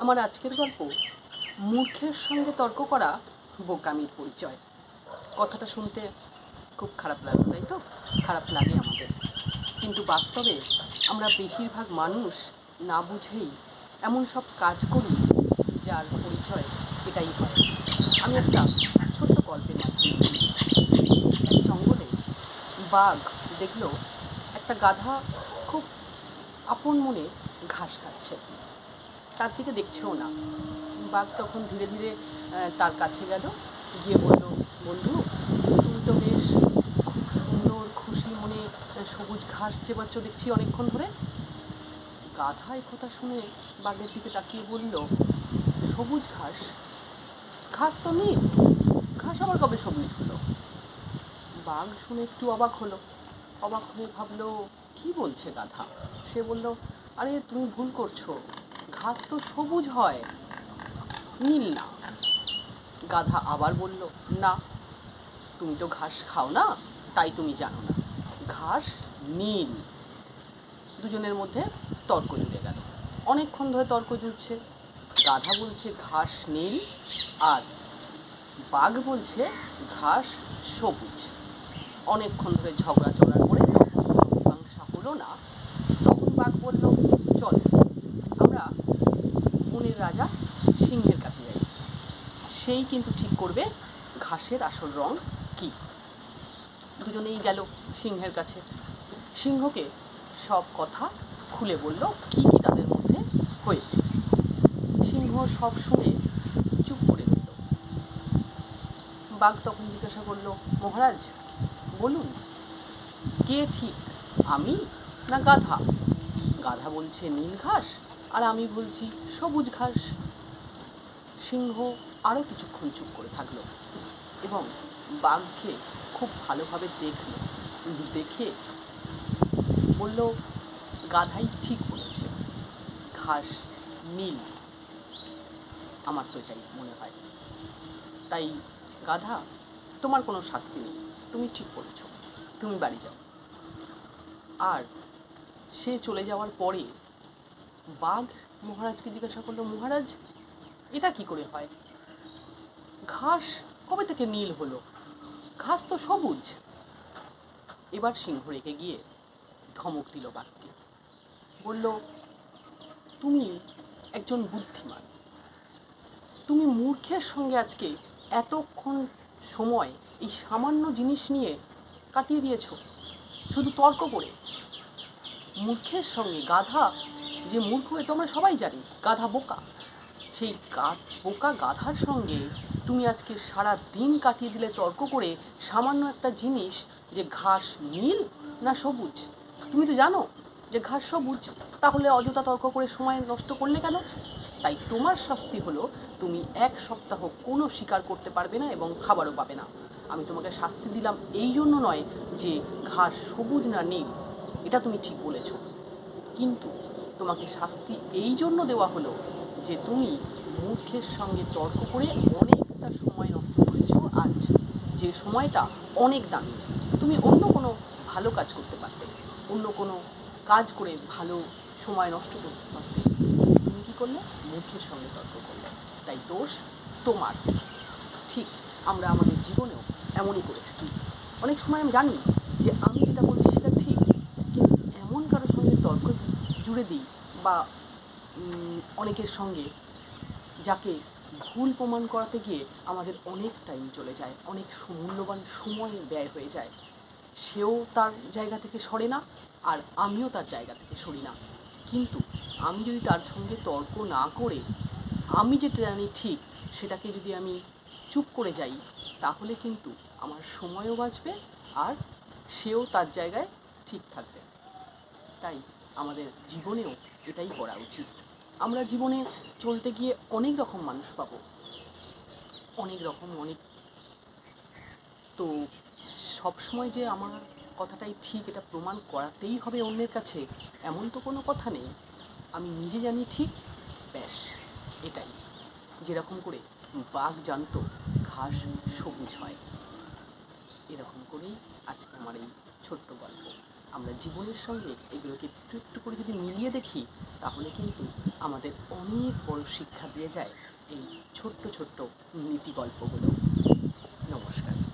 আমার আজকের গল্প, মূর্খের সঙ্গে তর্ক করা বোকামির পরিচয়। কথাটা শুনতে খুব খারাপ লাগে তাই তো? খারাপ লাগে আমাদের। কিন্তু বাস্তবে আমরা বেশিরভাগ মানুষ না বুঝেই এমন সব কাজ করি যার পরিচয় এটাই হয়। আমি একটা ছোট্ট গল্পের মাধ্যমে জঙ্গলে বাঘ দেখল একটা গাধা খুব আপন মনে ঘাস খাচ্ছে। তার দিকে দেখছেও না। বাঘ তখন ধীরে ধীরে তার কাছে গেল, গিয়ে বলল, বন্ধু, তুমি তো বেশ খুব সুন্দর, খুশি মনে সবুজ ঘাস চেবাচ্ছ দেখছি অনেকক্ষণ ধরে। গাধা কথা শুনে বাঘের দিকে তাকিয়ে বলল, সবুজ ঘাস? ঘাস তো নেই। ঘাস আবার কবে সবুজ হলো? বাঘ শুনে একটু অবাক হলো। অবাক হয়ে ভাবলো, কি বলছে গাধা? সে বলল, আরে, তুমি ভুল করছ। ঘাস তো সবুজ হয়। নীল না। গাধা আবার বলল, না, তুমি তো ঘাস খাও না, তাই তুমি জানো না। ঘাস নীল। দুজনের মধ্যে তর্ক জুড়ে গেল। অনেকক্ষণ ধরে তর্ক জুড়ছে। গাধা বলছে, ঘাস নীল। আর বাঘ বলছে, ঘাস সবুজ। অনেকক্ষণ ধরে ঝগড়া চড়ার করে যখন কোনো মীমাংসা হলো না তখন বাঘ বলল চল আমরা বনের রাজা সিংহের কাছে যাই সেই কিন্তু ঠিক করবে ঘাসের আসল রং কী। দুজনেই গেল সিংহের কাছে। সিংহকে সব কথা খুলে বলল কি কি তাদের মধ্যে হয়েছে। সিংহ সব শুনে চুপ করে রইল। বাঘ তখন জিজ্ঞাসা করল, মহারাজ, বলুন, কে ঠিক, আমি না গাধা? গাধা বলছে নীল ঘাস, আর আমি বলছি সবুজ ঘাস। সিংহ আরও কিছুক্ষণ চুপ করে থাকল এবং বাঘকে খুব ভালোভাবে দেখল। দেখে বলল, গাধাই ঠিক বলেছে। ঘাস, নীল। আমার তো এটাই মনে হয়। তাই গাধা, তোমার কোনো শাস্তি নেই। তুমি ঠিক করেছ তুমি বাড়ি যাও। আর সে চলে যাওয়ার পরে বাঘ মহারাজকে জিজ্ঞাসা করল, মহারাজ এটা কি করে হয়? ঘাস কবে থেকে নীল হলো? ঘাস তো সবুজ। এবার সিংহ রেখে গিয়ে ধমক দিল বাঘকে বলল, তুমি একজন বুদ্ধিমান। তুমি মূর্খের সঙ্গে আজকে এতক্ষণ সময় এই সামান্য জিনিস নিয়ে কাটিয়ে দিয়েছ। শুধু তর্ক করে। মূর্খের সঙ্গে গাধা যে মূর্খ এ তোমরা সবাই জানি, গাধা বোকা। সেই গা বোকা গাধার সঙ্গে তুমি আজকে সারা দিন কাটিয়ে দিলে তর্ক করে সামান্য একটা জিনিস, যে ঘাস নীল না সবুজ? তুমি তো জানো যে ঘাস সবুজ, তাহলে অযথা তর্ক করে সময় নষ্ট করলে কেন? তাই তোমার শাস্তি হলো তুমি এক সপ্তাহ কোনো শিকার করতে পারবে না এবং খাবারও পাবে না। আমি তোমাকে শাস্তি দিলাম এই জন্য নয় যে ঘাস সবুজ না নীল। এটা তুমি ঠিক বলেছ। কিন্তু তোমাকে শাস্তি এই জন্য দেওয়া হলো যে তুমি মূর্খের সঙ্গে তর্ক করে অনেকটা সময় নষ্ট করেছ আজ যে সময়টা অনেক দামি। তুমি অন্য কোনো ভালো কাজ করতে পারতে, অন্য কোনো কাজ করে ভালো সময় নষ্ট করতে পারতে। তুমি কী করলে? মূর্খের সঙ্গে তর্ক করলে। তাই দোষ তোমার। ঠিক আমরা আমাদের জীবনেও এমনই করে থাকি। অনেক সময় আমি জানি যে আমি যেটা বলছি সেটা ঠিক, কিন্তু এমন কারোর সঙ্গে তর্ক জুড়ে দিই বা অনেকের সঙ্গে, যাকে ভুল প্রমাণ করাতে গিয়ে আমাদের অনেক টাইম চলে যায়, অনেক মূল্যবান সময় ব্যয় হয়ে যায়। সেও তার জায়গা থেকে সরে না, আর আমিও তার জায়গা থেকে সরি না। কিন্তু আমি যদি তার সঙ্গে তর্ক না করে, আমি যেটা জানি ঠিক, সেটাকে যদি আমি চুপ করে যাই, তাহলে কিন্তু আমার সময়ও বাঁচবে আর সেও তার জায়গায় ঠিক থাকবে। তাই আমাদের জীবনেও এটাই করা উচিত। আমরা জীবনে চলতে গিয়ে অনেক রকম মানুষ পাবো। অনেক রকম, অনেক। তো সবসময় যে আমার কথাটাই ঠিক, এটা প্রমাণ করাতেই হবে অন্যের কাছে, এমন তো কোনো কথা নেই। আমি নিজে জানি ঠিক, ব্যাস, এটাই। যেরকম করে বাঘ জানতো, ঘাস সবুজ হয়। এরকম করেই আজকে আমার এই ছোট্ট গল্প। আমরা জীবনের সঙ্গে এগুলোকে একটু একটু করে যদি মিলিয়ে দেখি, তাহলে কিন্তু আমাদের অনেক বড় শিক্ষা দিয়ে যায় এই ছোট্ট ছোট্ট নীতি গল্পগুলো। নমস্কার।